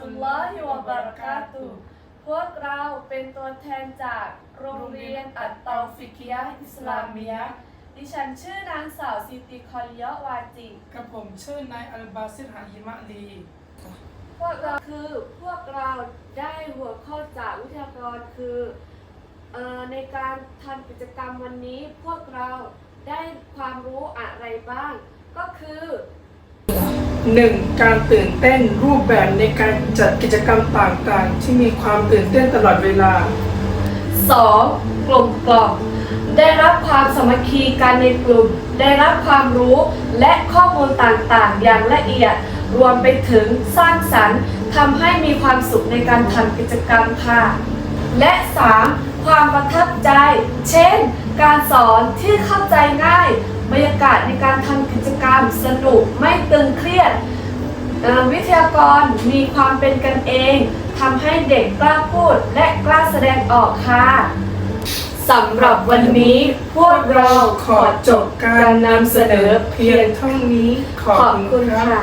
ตุลลอฮิวะบะเราะกาตุฮ์พวกเราเป็นตัวแทนจากโรงเรียนอัตตอฟิกิยะห์อิสลามียะห์ดิฉันชื่อนางสาวซิติคอลิยะวาจิกับผมชื่อนายอัลบาซิรหายิมะลีพวกเราคือพวกเราได้หัวข้อจากวิทยากรคือเอ่อในการทำกิจกรรมวันนี้พวกเราได้ความรู้อะไรบ้าง ก็คือ 1. การตื่นเต้นรูปแบบในการจัดกิจกรรมต่างๆ ที่มีความตื่นเต้นตลอดเวลา 2. กลุ่มกล่อมได้รับความสมัคคีกันในกลุ่ม ได้รับความรู้และข้อมูลต่างๆ อย่างละเอียด รวมไปถึงสร้างสรรค์ทำให้มีความสุขในการทำกิจกรรมค่ะ และ 3. ความประทับใจ เช่น การสอนที่เข้าใจง่าย บรรยากาศในการทำกิจกรรมสนุกไม่ตึงเครียด วิทยากรมีความเป็นกันเองทำให้เด็กกล้าพูดและกล้าแสดงออกค่ะสำหรับวันนี้พวกเราขอจบการนำเสนอเพียงเท่านี้ขอบคุณค่ะ